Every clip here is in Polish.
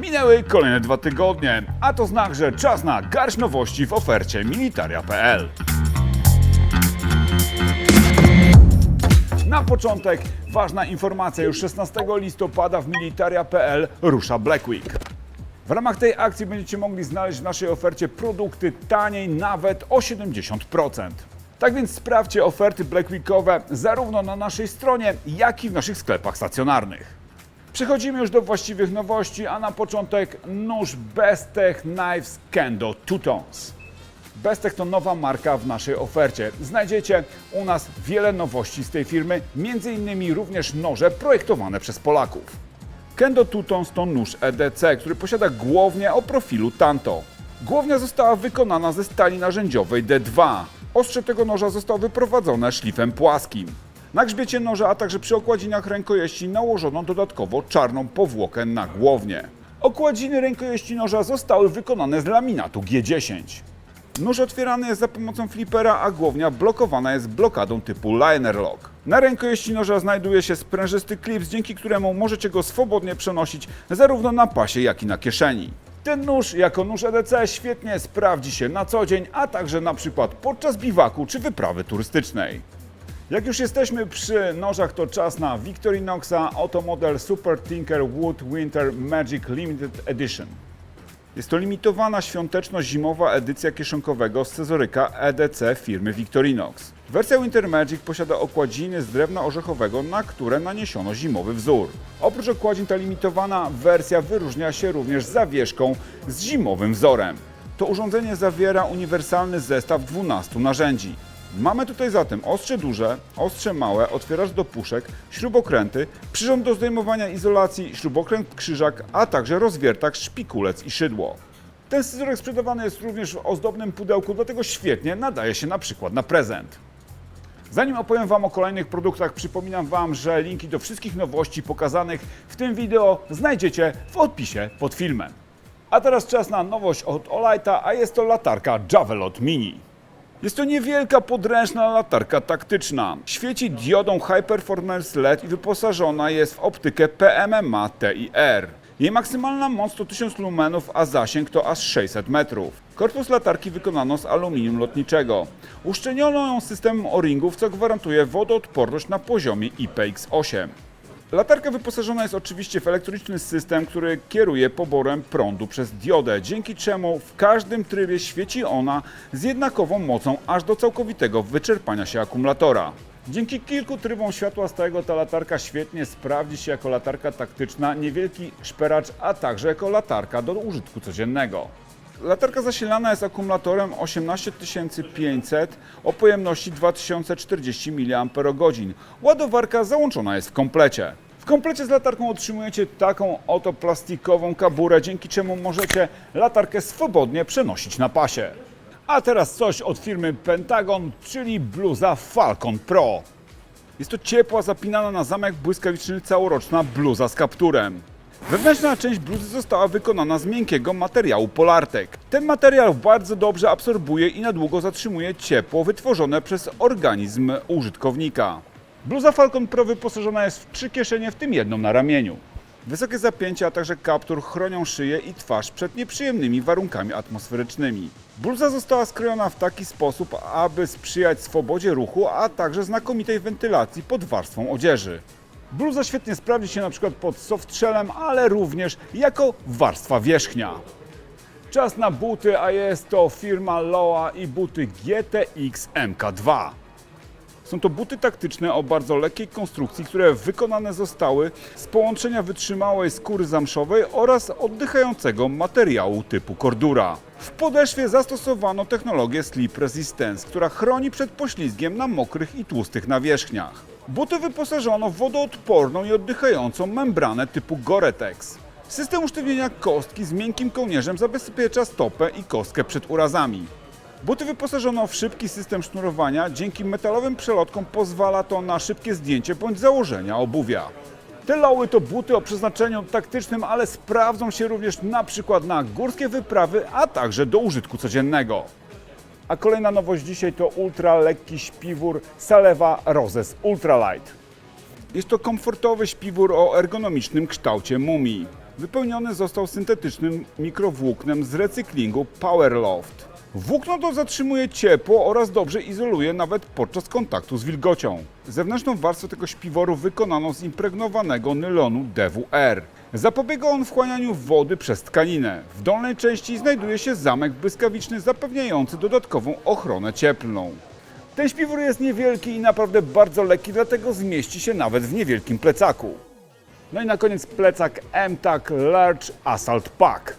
Minęły kolejne dwa tygodnie, a to znak, że czas na garść nowości w ofercie militaria.pl. Na początek ważna informacja, już 16 listopada w militaria.pl rusza Black Week. W ramach tej akcji będziecie mogli znaleźć w naszej ofercie produkty taniej nawet o 70%. Tak więc sprawdźcie oferty Black Weekowe zarówno na naszej stronie, jak i w naszych sklepach stacjonarnych. Przechodzimy już do właściwych nowości, a na początek nóż Bestech Knives Kendo Two Tones. Bestech to nowa marka w naszej ofercie. Znajdziecie u nas wiele nowości z tej firmy, m.in. również noże projektowane przez Polaków. Kendo Two Tones to nóż EDC, który posiada głownię o profilu Tanto. Głownia została wykonana ze stali narzędziowej D2. Ostrze tego noża zostało wyprowadzone szlifem płaskim. Na grzbiecie noża, a także przy okładzinach rękojeści nałożono dodatkowo czarną powłokę na głownię. Okładziny rękojeści noża zostały wykonane z laminatu G10. Nóż otwierany jest za pomocą flipera, a głownia blokowana jest blokadą typu liner lock. Na rękojeści noża znajduje się sprężysty klips, dzięki któremu możecie go swobodnie przenosić zarówno na pasie, jak i na kieszeni. Ten nóż jako nóż EDC świetnie sprawdzi się na co dzień, a także na przykład podczas biwaku czy wyprawy turystycznej. Jak już jesteśmy przy nożach, to czas na Victorinoxa Automodel Super Tinker Wood Winter Magic Limited Edition. Jest to limitowana świąteczno-zimowa edycja kieszonkowego scyzoryka EDC firmy Victorinox. Wersja Winter Magic posiada okładziny z drewna orzechowego, na które naniesiono zimowy wzór. Oprócz okładzin ta limitowana wersja wyróżnia się również zawieszką z zimowym wzorem. To urządzenie zawiera uniwersalny zestaw 12 narzędzi. Mamy tutaj zatem ostrze duże, ostrze małe, otwieracz do puszek, śrubokręty, przyrząd do zdejmowania izolacji, śrubokręt krzyżak, a także rozwiertak, szpikulec i szydło. Ten scyzoryk sprzedawany jest również w ozdobnym pudełku, dlatego świetnie nadaje się na przykład na prezent. Zanim opowiem Wam o kolejnych produktach, przypominam Wam, że linki do wszystkich nowości pokazanych w tym wideo znajdziecie w odpisie pod filmem. A teraz czas na nowość od Olighta, a jest to latarka Javelot Mini. Jest to niewielka, podręczna latarka taktyczna. Świeci diodą High Performance LED i wyposażona jest w optykę PMMA TIR. Jej maksymalna moc to 1000 lumenów, a zasięg to aż 600 metrów. Korpus latarki wykonano z aluminium lotniczego. Uszczelniono ją systemem o-ringów, co gwarantuje wodoodporność na poziomie IPX8. Latarka wyposażona jest oczywiście w elektroniczny system, który kieruje poborem prądu przez diodę, dzięki czemu w każdym trybie świeci ona z jednakową mocą aż do całkowitego wyczerpania się akumulatora. Dzięki kilku trybom światła stałego ta latarka świetnie sprawdzi się jako latarka taktyczna, niewielki szperacz, a także jako latarka do użytku codziennego. Latarka zasilana jest akumulatorem 18500 o pojemności 2040 mAh. Ładowarka załączona jest w komplecie. W komplecie z latarką otrzymujecie taką oto plastikową kaburę, dzięki czemu możecie latarkę swobodnie przenosić na pasie. A teraz coś od firmy Pentagon, czyli bluza Falcon Pro. Jest to ciepła, zapinana na zamek błyskawiczny całoroczna bluza z kapturem. Wewnętrzna część bluzy została wykonana z miękkiego materiału Polartek. Ten materiał bardzo dobrze absorbuje i na długo zatrzymuje ciepło wytworzone przez organizm użytkownika. Bluza Falcon Pro wyposażona jest w trzy kieszenie, w tym jedną na ramieniu. Wysokie zapięcia, a także kaptur chronią szyję i twarz przed nieprzyjemnymi warunkami atmosferycznymi. Bluza została skrojona w taki sposób, aby sprzyjać swobodzie ruchu, a także znakomitej wentylacji pod warstwą odzieży. Bluza świetnie sprawdzi się na przykład pod softshellem, ale również jako warstwa wierzchnia. Czas na buty, a jest to firma Loa i buty GTX MK2. Są to buty taktyczne o bardzo lekkiej konstrukcji, które wykonane zostały z połączenia wytrzymałej skóry zamszowej oraz oddychającego materiału typu kordura. W podeszwie zastosowano technologię Sleep Resistance, która chroni przed poślizgiem na mokrych i tłustych nawierzchniach. Buty wyposażono w wodoodporną i oddychającą membranę typu Gore-Tex. System usztywnienia kostki z miękkim kołnierzem zabezpiecza stopę i kostkę przed urazami. Buty wyposażono w szybki system sznurowania, dzięki metalowym przelotkom pozwala to na szybkie zdjęcie bądź założenia obuwia. Te loły to buty o przeznaczeniu taktycznym, ale sprawdzą się również na przykład na górskie wyprawy, a także do użytku codziennego. A kolejna nowość dzisiaj to ultra lekki śpiwór Saleva Roses Ultralight. Jest to komfortowy śpiwór o ergonomicznym kształcie mumii. wypełniony został syntetycznym mikrowłóknem z recyklingu Powerloft. Włókno to zatrzymuje ciepło oraz dobrze izoluje nawet podczas kontaktu z wilgocią. Zewnętrzną warstwę tego śpiworu wykonano z impregnowanego nylonu DWR. Zapobiega on wchłanianiu wody przez tkaninę. W dolnej części znajduje się zamek błyskawiczny zapewniający dodatkową ochronę cieplną. Ten śpiwór jest niewielki i naprawdę bardzo lekki, dlatego zmieści się nawet w niewielkim plecaku. No i na koniec plecak MTAC Large Assault Pack.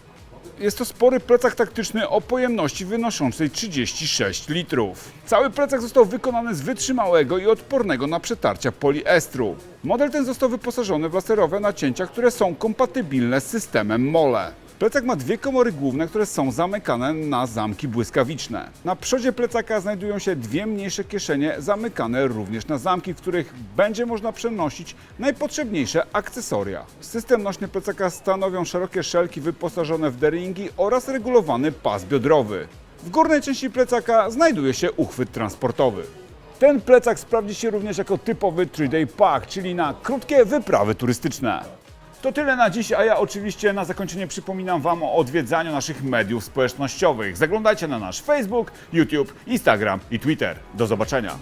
Jest to spory plecak taktyczny o pojemności wynoszącej 36 litrów. Cały plecak został wykonany z wytrzymałego i odpornego na przetarcia poliestru. Model ten został wyposażony w laserowe nacięcia, które są kompatybilne z systemem MOLE. Plecak ma dwie komory główne, które są zamykane na zamki błyskawiczne. Na przodzie plecaka znajdują się dwie mniejsze kieszenie, zamykane również na zamki, w których będzie można przenosić najpotrzebniejsze akcesoria. System nośny plecaka stanowią szerokie szelki wyposażone w deringi oraz regulowany pas biodrowy. W górnej części plecaka znajduje się uchwyt transportowy. Ten plecak sprawdzi się również jako typowy 3-day pack, czyli na krótkie wyprawy turystyczne. To tyle na dziś, a ja oczywiście na zakończenie przypominam Wam o odwiedzaniu naszych mediów społecznościowych. Zaglądajcie na nasz Facebook, YouTube, Instagram i Twitter. Do zobaczenia.